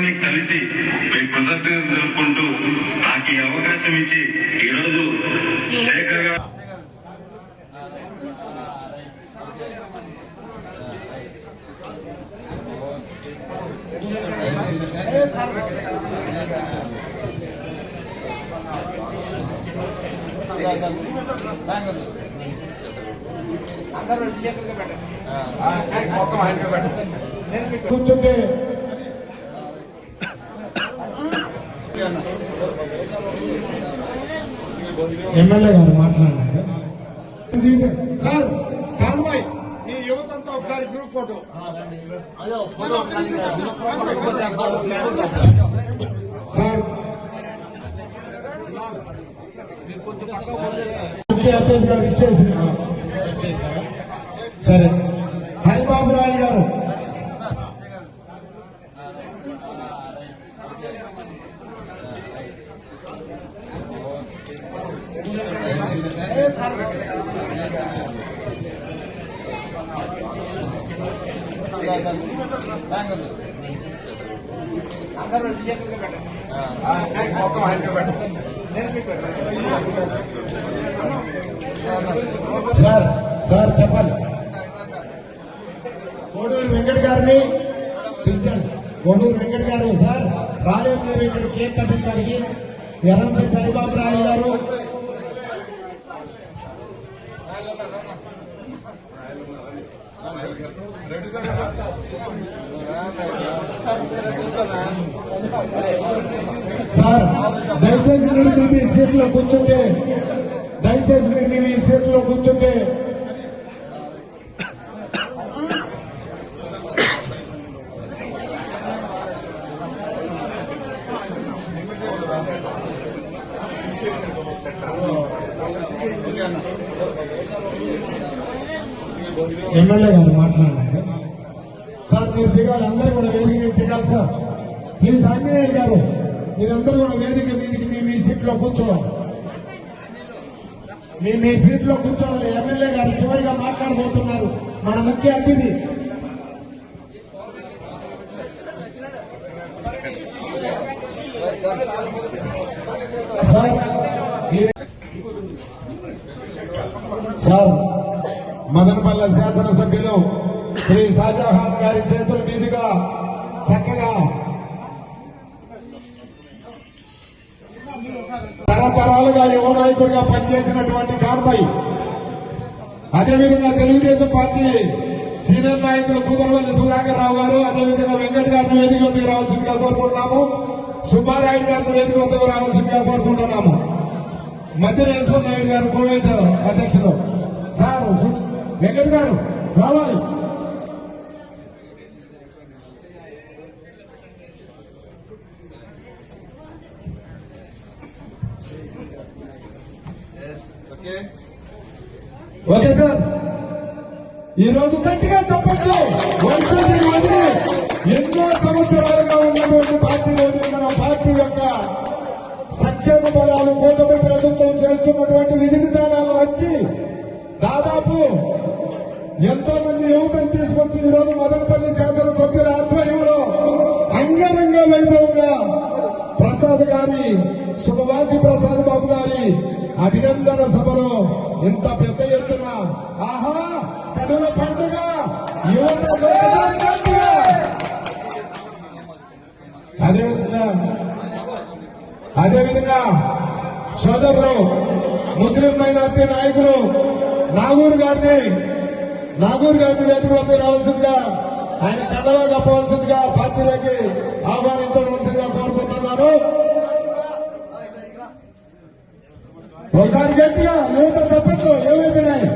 అందరినీ కలిసి మీ కృతజ్ఞతలు తెలుపుకుంటూ నాకు ఈ అవకాశం ఇచ్చి ఈరోజు శేఖర్ గారు కూర్చుంటే ఎమ్మెల్యే గారు మాట్లాడినారు సార్ కాన్వాయ్ ఈ యువతంతా ఒకసారి గ్రూప్ ఫోటో సార్ ముఖ్య అతిథిగా విచ్చేసిన సరే సార్ సార్ చెప్పండి. కోడూరు వెంకట గారిని పిలిచాను. కోడూరు వెంకట గారు సార్ రాలేదు మీరు ఇక్కడ కేక్ కటింగ్ అడిగి ఎర్రంశెట్టి హరిబాబు రాయలు గారు సార్ దయచేసి మీరు మీ మీ సీట్లో కూర్చుంటే దయచేసి మీరు మీ మీ సీట్లో కూర్చుంటే. ఎమ్మెల్యే గారు మాట్లాడినారు సార్ మీరు దిగాలి అందరూ కూడా వేదిక మీద దిగాలి సార్. ప్లీజ్ ఆంజనేయులు గారు మీరందరూ కూడా వేదిక మీదికి మీ మీ సీట్లో కూర్చోవాలి. మీ మీ సీట్లో కూర్చోవాలి. ఎమ్మెల్యే గారు చివరిగా మాట్లాడబోతున్నారు. మన ముఖ్య అతిథి. సార్ సార్ మదనపల్లె శాసనసభ్యులు శ్రీ షాజహాన్ గారి చేతుల మీదుగా చక్కగా తరతరాలుగా యువ నాయకుడిగా పనిచేసినటువంటి కాన్పై అదేవిధంగా తెలుగుదేశం పార్టీ సీనియర్ నాయకులు కుదరవల్లి సుధాకర్ రావు గారు అదేవిధంగా వెంకట్ గారిని వేదిక వద్దకు రావాల్సిందిగా కోరుకుంటున్నాము. సుబ్బారాయుడు గారిని వేదిక వద్దకు రావాల్సిందిగా కోరుకుంటున్నాము. మధ్య నరసింహ నాయుడు గారు కోవిడ్ అధ్యక్షులు సార్ వెంకట్ గారు రావాలి ఓకే సార్ ఈ రోజు గట్టిగా చెప్పట్లు వైసీపీ వదిలి ఎన్నో సంవత్సరాలుగా ఉన్నటువంటి పార్టీ వదిలి మన పార్టీ యొక్క సంక్షేమ బలాలు కూటమి ప్రభుత్వం చేస్తున్నటువంటి విధి విధానాలు వచ్చి దాదాపు ఎంతో మంది యువతను తీసుకొచ్చి ఈరోజు మదనపల్లి శాసనసభ్యుల ఆధ్వర్యంలో అంగరంగ వైభవంగా ప్రసాద్ గారి శుభవాసి ప్రసాద్ బాబు గారి అభినందన సభలో ఇంత పెద్ద అదేవిధంగా సోదరులు ముస్లిం మైనార్టీ నాయకులు నాగూర్ గారిని నాగూర్ గారిని వేదిక వద్ద రావాల్సిందిగా ఆయన కండవా కప్పవలసిందిగా పార్టీలోకి ఆహ్వానించవలసిందిగా కోరుకుంటున్నాను. ఒకసారి గట్టిగా యువత చెప్పట్లు ఏమైపోయినాయి?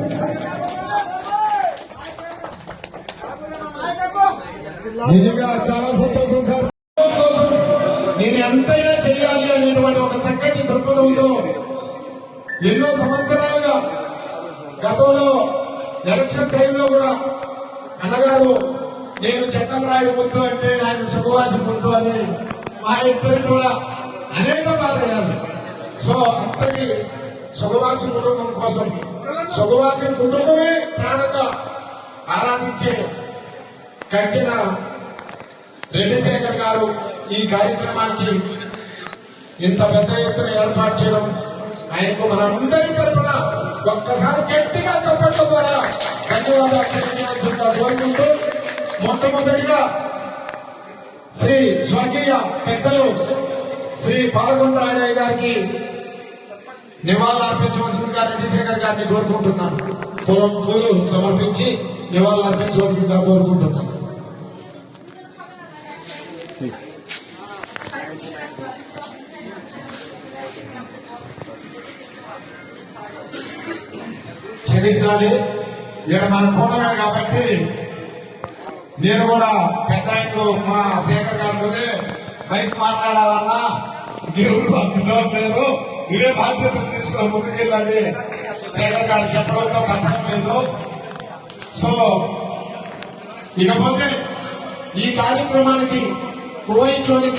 నిజంగా చాలా సంతోషం. చక్కటి ఎన్నో సంవత్సరాలుగా గతంలో ఎలక్షన్ టైంలో కూడా అన్నగారు నేను చట్టం రాయుడు ముద్దు అంటే ఆయన సుఖవాసి ముద్దు అని మా ఇద్దరు కూడా అనేక బాధలు సో అంతటి సుఖవాసి కుటుంబం కోసం సుఖవాసి కుటుంబమే ప్రాణంగా ఆరాధించే కంచిన రెడ్డిశేఖర్ గారు ఈ కార్యక్రమానికి ఇంత పెద్ద ఎత్తున ఏర్పాటు చేయడం ఆయనకు మనందరి తరఫున ఒక్కసారి గట్టిగా చప్పట్ల ద్వారా ధన్యవాదాలు తెలియజేయాల్సిందిగా కోరుకుంటూ మొట్టమొదటిగా శ్రీ స్వర్గీయ పెద్దలు శ్రీ పాలకొండ గారికి నివాళులర్పించవలసిందిగా రెడ్డిశేఖర్ గారిని కోరుకుంటున్నాను. పూల పూలు సమర్పించి నివాళులర్పించవలసిందిగా కోరుకుంటున్నాను. క్షమించాలి. ఇక్కడ మన కూడమే కాబట్టి నేను కూడా పెద్ద మా శేఖర్ గారు బయట మాట్లాడాలన్నా. దేవుడు అందులో లేరు ఇవే బాధ్యతలు తీసుకుని ముందుకెళ్ళాలి. శేఖర్ గారు చెప్పడంతో తప్పడం లేదు. సో ఇకపోతే ఈ కార్యక్రమానికి కువైట్లోని